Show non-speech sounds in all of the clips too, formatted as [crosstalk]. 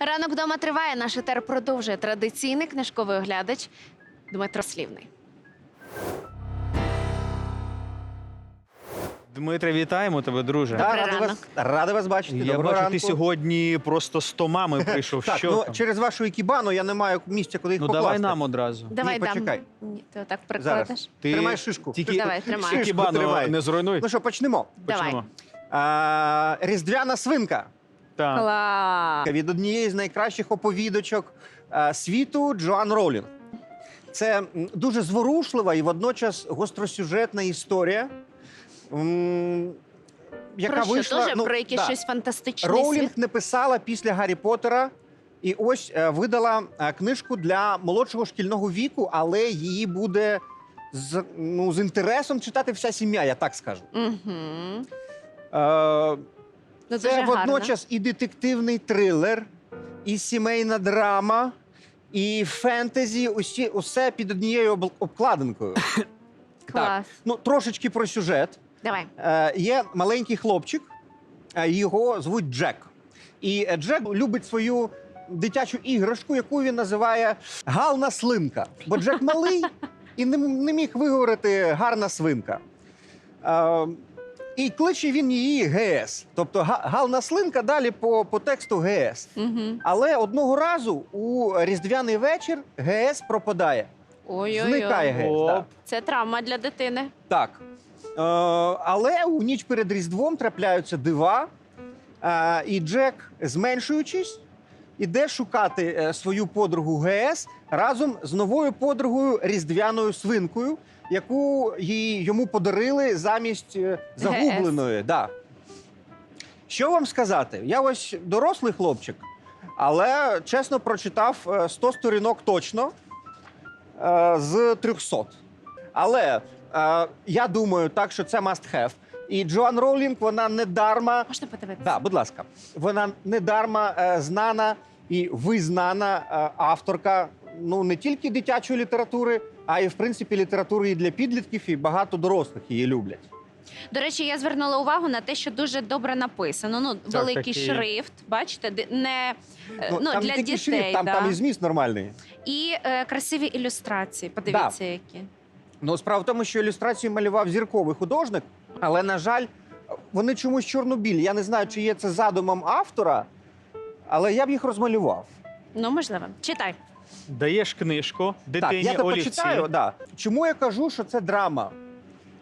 Ранок вдома триває. Наш етер продовжує традиційний книжковий оглядач Дмитро Слівний. Дмитре, вітаємо тебе, друже. Добрий радий ранок. вас, радий вас бачити. Я Доброго бачу, ранку. ти сьогодні просто з томами прийшов. [laughs] Так, що ну там? через вашу екібану я не маю місця, куди їх ну покласти. давай нам одразу. Давай дам. почекай. Ні, ти отак Зараз. Ти Тримай шишку. Тільки Давай, тримай. Шишку Кібану тримай. не зруйнуй. Ну що, почнемо. Давай. Почнемо. А, Різдвяна свинка Так. Клас. від однієї з найкращих оповідочок а, світу Джоан Роулінг. Це м, дуже зворушлива і водночас гостросюжетна історія. м, Яка про що? вийшла Теж ну, про якийсь да. щось фантастичний Роулінг світ? не писала після Гаррі Поттера. І ось е, видала е, книжку для молодшого шкільного віку, але її буде з, ну, з інтересом читати вся сім'я, я так скажу. Угу. Е, Ну, це гарно. водночас і детективний трилер, і сімейна драма, і фентезі, усі, усе під однією обкладинкою. [coughs] Клас. Ну, трошечки про сюжет. Давай. Е, є маленький хлопчик, е, його звуть Джек. І е, Джек любить свою дитячу іграшку, яку він називає Гална слинка. Бо Джек малий [laughs] і не, не міг виговорити гарна свинка. Е, і кличе він її ГС. Тобто га- гална слинка далі по, по тексту ГС. Угу. Але одного разу у різдвяний вечір ГС пропадає. Зникає Ой-ой-ой. ГС. Да. Це травма для дитини. Так. Е, але у ніч перед Різдвом трапляються дива, е, і Джек, зменшуючись, іде шукати е, свою подругу ГС разом з новою подругою різдвяною свинкою, яку їй, йому подарили замість е, загубленої. Да. Що вам сказати? Я ось дорослий хлопчик, але чесно прочитав е, 100 сторінок точно е, з 300. Але е, я думаю, так, що це must have. І Джоан Роулінг, вона не дарма. Можна подивитися? Да, будь ласка, вона не дарма е, знана і визнана е, авторка ну не тільки дитячої літератури, а й в принципі літератури і для підлітків, і багато дорослих її люблять. До речі, я звернула увагу на те, що дуже добре написано. Ну, великий такий- шрифт, бачите, де- не е, ну, там для тільки дітей. шрифт, там, да. там і зміст нормальний. І е, красиві ілюстрації. Подивіться, які. Ну, справа в тому, що ілюстрацію малював зірковий художник, але, на жаль, вони чомусь чорнобілі. Я не знаю, чи є це задумом автора, але я б їх розмалював. Ну, можливо. Читай. Даєш книжку дитині так, я то олівці. почитаю. Да. Чому я кажу, що це драма?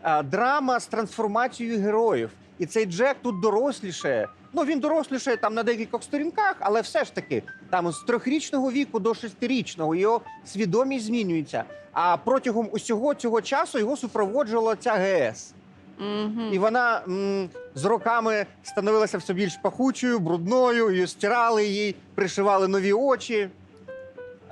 А, драма з трансформацією героїв. І цей Джек тут дорослішає. Ну, він дорослішає там на декількох сторінках, але все ж таки, там з трьохрічного віку до шестирічного його свідомість змінюється. А протягом усього цього часу його супроводжувала ця ГС. І вона з роками становилася все більш пахучою, брудною, її стирали їй, пришивали нові очі.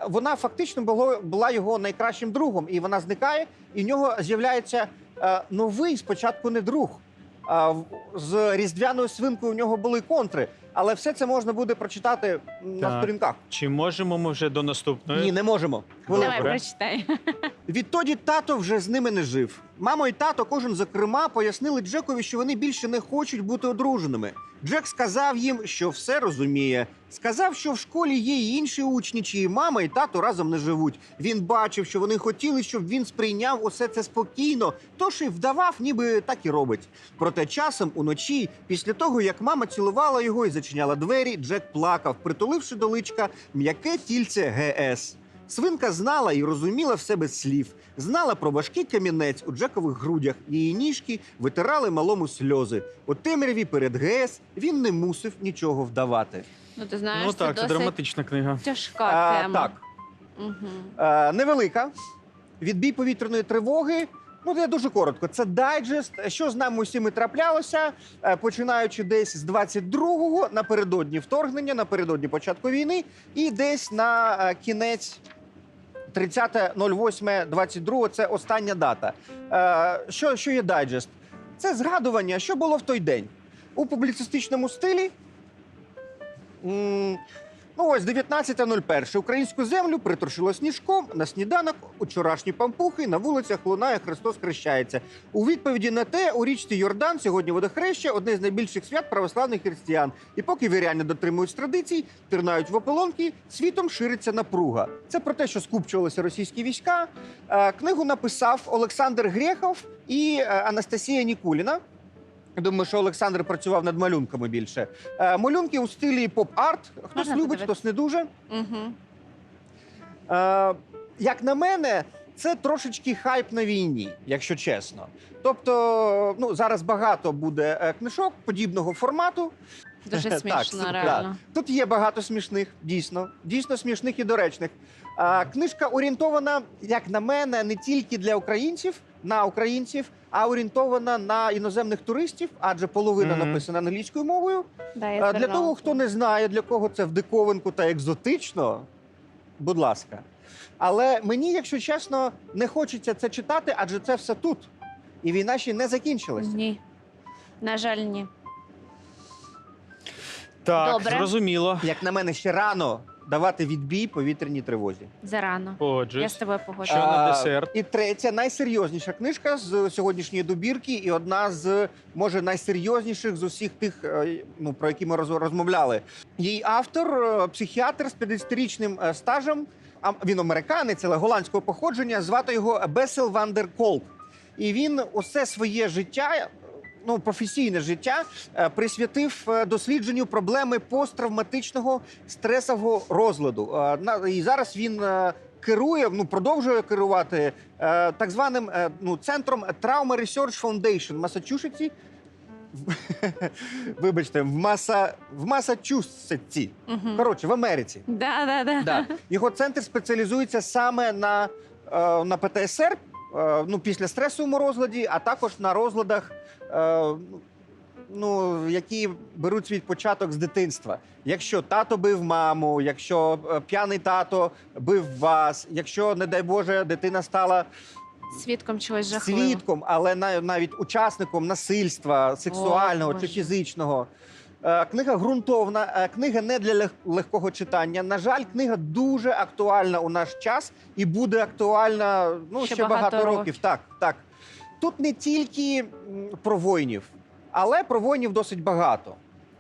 Вона фактично була його найкращим другом, і вона зникає, і в нього з'являється е, новий спочатку не друг. А в- з різдвяною свинкою у нього були контри, але все це можна буде прочитати на Так. сторінках. Чи можемо ми вже до наступної? Ні, не можемо. Добре. Давай, прочитай. [laughs] Відтоді тато вже з ними не жив. Мамо і тато, кожен зокрема, пояснили Джекові, що вони більше не хочуть бути одруженими. Джек сказав їм, що все розуміє. Сказав, що в школі є й інші учні, чиї мама і тато разом не живуть. Він бачив, що вони хотіли, щоб він сприйняв усе це спокійно, тож і вдавав, ніби так і робить. Проте часом уночі, після того як мама цілувала його і зачиняла двері, Джек плакав, притуливши до личка м'яке тільце ГС. Свинка знала і розуміла все без слів. Знала про важкий камінець у Джекових грудях. Її ніжки витирали малому сльози. У темряві перед ГС він не мусив нічого вдавати. Ну, ти знаєш, Ну так, це досить драматична книга. тяжка А, тема. так, Угу. е, невелика. Відбій повітряної тривоги. Ну, я дуже коротко. Це дайджест. Що з нами усіми траплялося, е, починаючи десь з 22-го, напередодні вторгнення, напередодні початку війни, і десь на е, кінець 30.08.22 – це остання дата. Е, Що, що є дайджест? Це згадування, що було в той день. У публіцистичному стилі. Ну ось 19.01. Українську землю приторшило сніжком на сніданок. Учорашні пампухи на вулицях лунає Христос хрещається. У відповіді на те, у річці Йордан сьогодні водохреща одне з найбільших свят православних християн. І поки віряни дотримують традицій, пірнають в ополонки, світом шириться напруга. Це про те, що скупчувалися російські війська. Е, Книгу написав Олександр Грєхов і е, Анастасія Нікуліна. Думаю, що Олександр працював над малюнками більше. Е, Малюнки у стилі поп-арт. Хтось Можна любить, подивитися? хтось не дуже. Угу. Е, як на мене, це трошечки хайп на війні, якщо чесно. Тобто, ну зараз багато буде е, книжок подібного формату. Дуже [laughs] Так, смішно, так. реально. Тут є багато смішних, дійсно, дійсно смішних і доречних. А, книжка орієнтована, як на мене, не тільки для українців, на українців, а орієнтована на іноземних туристів, адже половина Мгм. написана англійською мовою. Да, я Для того, хто не знає, для кого це в диковинку та екзотично, будь ласка. Але мені, якщо чесно, не хочеться це читати, адже це все тут. І війна ще не закінчилася. Ні. На жаль, ні. Так, Добре. зрозуміло. Як на мене, ще рано давати відбій повітряній тривозі. Зарано. Я з Погоджуюсь. тобою Що погоджуюсь. на А, десерт? І третя найсерйозніша книжка з сьогоднішньої добірки, і одна з може найсерйозніших з усіх тих, е, ну про які ми роз- розмовляли. Її автор е, психіатр з 50-річним е, стажем. А він американець, але голландського походження. Звати його Бесел Вандер Колк. І він усе своє життя. Ну, професійне життя е, присвятив е, дослідженню проблеми посттравматичного стресового розладу. Е, на- І зараз він керує, ну продовжує керувати так званим ну, центром Trauma Research Foundation в Масачусетсі. [laughs] Вибачте, в Маса в Масачусетсі. Угу. Коротше, в Америці. Да, да, да. Да. Його центр спеціалізується саме на, на ПТСР, ну, після стресовому розладі, а також на розладах, е, ну, які беруть свій початок з дитинства. Якщо тато бив маму, якщо е, п'яний тато бив вас, якщо, не дай Боже, дитина стала Свідком чогось жахливого. свідком, але на- навіть учасником насильства сексуального О, чи фізичного. Е, Книга ґрунтовна, е, книга не для легкого читання. На жаль, книга дуже актуальна у наш час і буде актуальна ну, Ще ще, багато, багато років. років. Так, так. Тут не тільки про воїнів, але про воїнів досить багато.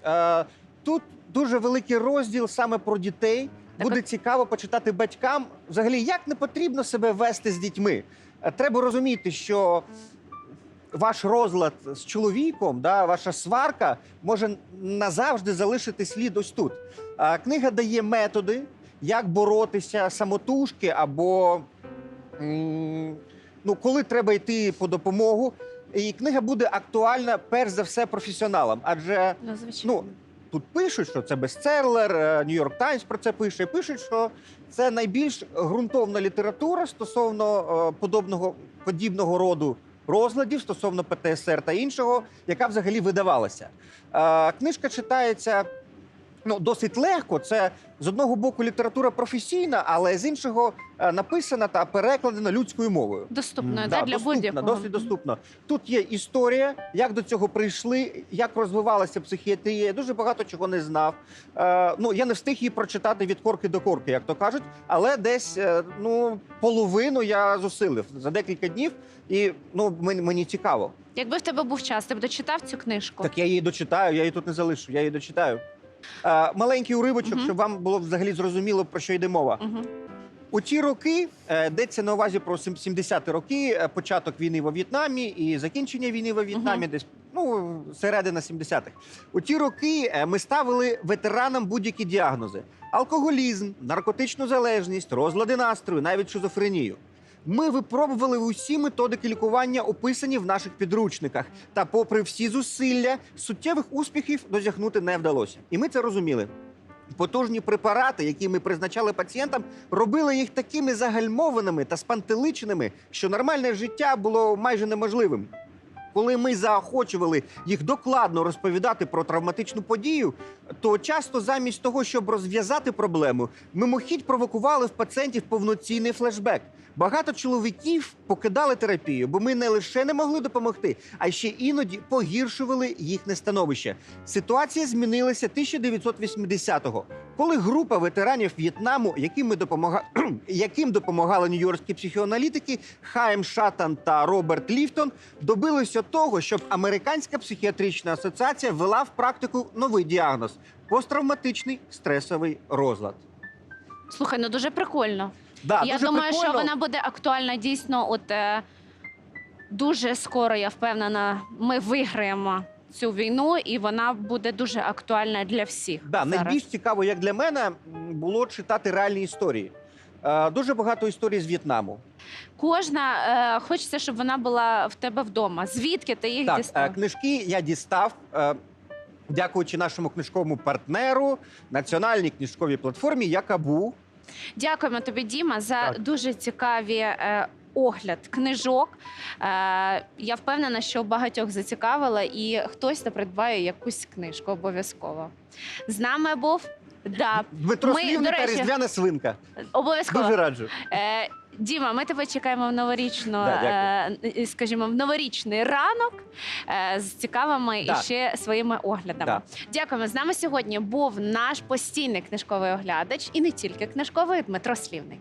Е, Тут дуже великий розділ саме про дітей. Так Буде цікаво почитати батькам, взагалі, як не потрібно себе вести з дітьми. Треба розуміти, що ваш розлад з чоловіком, да, ваша сварка може назавжди залишити слід ось тут. А книга дає методи, як боротися самотужки, або ну, коли треба йти по допомогу. І книга буде актуальна перш за все професіоналам, адже Ну. Ну, Тут пишуть, що це бестселер, Нью-Йорк Таймс про це пише. Пишуть, що це найбільш ґрунтовна література стосовно е, подобного подібного роду розладів, стосовно ПТСР та іншого, яка взагалі видавалася. Книжка читається ну, досить легко. Це з одного боку література професійна, але з іншого е, написана та перекладена людською мовою. Доступною, М, да, для будь-якого. досить доступно. Тут є історія, як до цього прийшли, як розвивалася психіатрія. Я дуже багато чого не знав. Е, ну я не встиг її прочитати від корки до корки, як то кажуть, але десь е, ну половину я зусилив за декілька днів, і ну мені цікаво. Якби в тебе був час, ти б дочитав цю книжку? Так я її дочитаю, я її тут не залишу. Я її дочитаю. Е, маленький уривочок, щоб вам було взагалі зрозуміло про що йде мова. У ті роки е, йдеться на увазі про сім- 70-ті роки, е, початок війни во В'єтнамі і закінчення війни во В'єтнамі, десь ну середина 70-х. У ті роки е, ми ставили ветеранам будь-які діагнози: алкоголізм, наркотичну залежність, розлади настрою, навіть шизофренію. Ми випробували усі методики лікування, описані в наших підручниках. Та, попри всі зусилля, суттєвих успіхів досягнути не вдалося. І ми це розуміли. Потужні препарати, які ми призначали пацієнтам, робили їх такими загальмованими та спантеличеними, що нормальне життя було майже неможливим. Коли ми заохочували їх докладно розповідати про травматичну подію, то часто замість того, щоб розв'язати проблему, мимохідь провокували в пацієнтів повноцінний флешбек. Багато чоловіків покидали терапію, бо ми не лише не могли допомогти, а ще іноді погіршували їхнє становище. Ситуація змінилася 1980-го. Коли група ветеранів В'єтнаму, яким, ми допомага... [clears throat] яким допомагали нью-йоркські психоаналітики Хайм Шатан та Роберт Ліфтон, добилися того, щоб американська психіатрична асоціація ввела в практику новий діагноз посттравматичний стресовий розлад. Слухай, ну дуже прикольно. Да, я дуже думаю, що вона буде актуальна дійсно. От е, дуже скоро, я впевнена, ми виграємо цю війну, і вона буде дуже актуальна для всіх. Да, зараз. найбільш цікаво, як для мене, було читати реальні історії. Е, Дуже багато історій з В'єтнаму. Кожна е, хочеться, щоб вона була в тебе вдома. Звідки ти їх Так, е, дістав? книжки я дістав. е, Дякуючи нашому книжковому партнеру, національній книжковій платформі Якабу. Дякуємо тобі, Діма, за Так. дуже цікаві. Е, Огляд книжок. Е, я впевнена, що багатьох зацікавила, і хтось придбає якусь книжку обов'язково. З нами був да, Дмитро Ми, Слівник та Різдвяна свинка. обов'язково. Дуже раджу. Е, Діма, ми тебе чекаємо в новорічну, Да, е, скажімо, в новорічний ранок е, з цікавими Да. і ще своїми оглядами. Да. Дякуємо. З нами сьогодні був наш постійний книжковий оглядач і не тільки книжковий Дмитро Слівний.